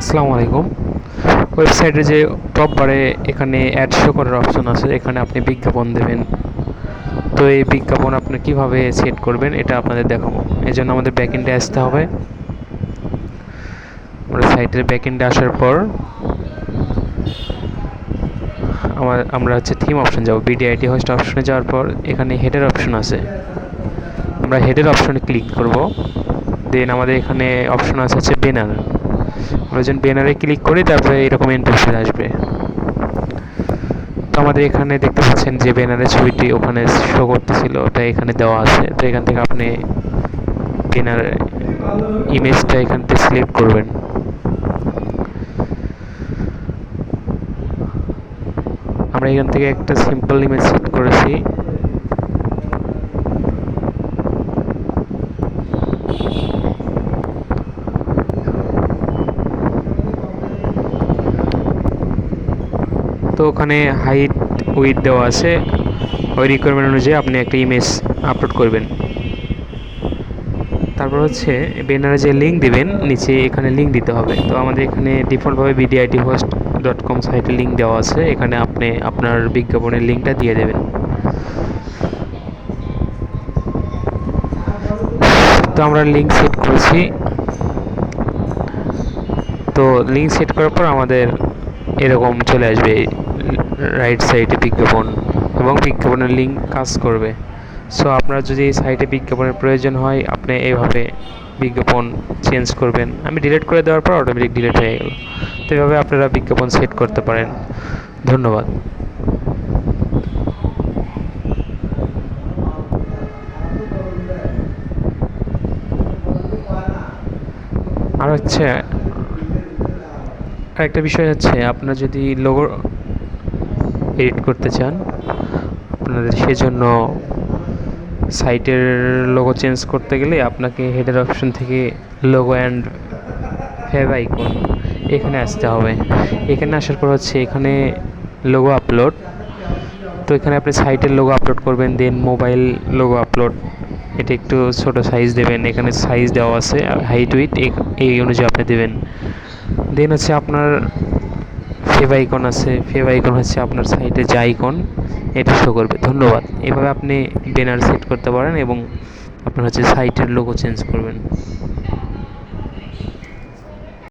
আসসালামু আলাইকুম। ওয়েবসাইটে যে টপ বারে এখানে অ্যাড শো করার অপশন আছে, এখানে আপনি বিজ্ঞাপন দেবেন। তো এই বিজ্ঞাপন আপনি কীভাবে সেট করবেন, এটা আপনাদের দেখাবো। এই জন্য আমাদের ব্যাকএন্ডে আসতে হবে। আমরা সাইটের ব্যাকএন্ডে আসার পর আমার, আমরা হচ্ছে থিম অপশন যাব। বিডিআইটি হোস্ট অপশনে যাওয়ার পর এখানে হেডের অপশন আছে। আমরা হেডের অপশনে ক্লিক করব। দেন আমাদের এখানে অপশন আছে হচ্ছে ব্যানার যখন ব্যানারে ক্লিক করি তারপরে এরকম ইন্টারফেস আসবে। তো আমাদের এখানে দেখতে পাচ্ছেন যে ব্যানারের ছবিটি ওখানে শো করতেছিল, ওটা এখানে দেওয়া আছে। তো এখান থেকে আপনি ব্যানার ইমেজটা এখান থেকে সিলেক্ট করবেন। আমরা এখান থেকে একটা সিম্পল ইমেজ সেট করেছি। তো ওখানে হাইট উইথ দেওয়া আছে। ওই রিকোয়ারমেন্ট অনুযায়ী আপনি একটা ইমেজ আপলোড করবেন। তারপর হচ্ছে ব্যানারে যে লিঙ্ক দিবেন, নিচে এখানে লিঙ্ক দিতে হবে। তো আমাদের এখানে ডিফল্টভাবে বিডিআইটি হোস্ট ডট কম সাইটে লিঙ্ক দেওয়া আছে। এখানে আপনি আপনার বিজ্ঞাপনের লিঙ্কটা দিয়ে দেবেন। তো আমরা লিঙ্ক সেট করেছি। তো লিঙ্ক সেট করার পর আমাদের এরকম চলে আসবে রাইট সাইডে বিজ্ঞাপন এবং বিজ্ঞাপনের লিঙ্ক কাজ করবে। সো আপনার যদি এই সাইটে বিজ্ঞাপনের প্রয়োজন হয়, আপনি এইভাবে বিজ্ঞাপন চেঞ্জ করবেন। আমি ডিলিট করে দেওয়ার পর অটোমেটিক ডিলিট হয়ে গেল। তো এইভাবে আপনারা বিজ্ঞাপন সেট করতে পারেন। ধন্যবাদ। আর হচ্ছে আরেকটা বিষয় হচ্ছে, আপনার যদি লোগো এডিট করতে চান, আপনাদের সেজন্য সাইটের লোগো চেঞ্জ করতে গেলে আপনাকে হেডার অপশন থেকে লোগো অ্যান্ড ফেভ আইকন এখানে আসতে হবে। এখানে আসার পর হচ্ছে এখানে লোগো আপলোড তো এখানে আপনি সাইটের লোগো আপলোড করবেন দেন মোবাইল লোগো আপলোড এটা একটু ছোট সাইজ দেবেন, এখানে সাইজ দেওয়া আছে হাইট উইথ এই অনুযায়ী আপনি দেবেন। দেন হচ্ছে আপনার ফেভাইকন আছে। ফেভাইকন হচ্ছে আপনার সাইটে যে এটা শো করবে। ধন্যবাদ। এভাবে আপনি ব্যানার সেট করতে পারেন এবং আপনার হচ্ছে সাইটের লোগো চেঞ্জ করবেন।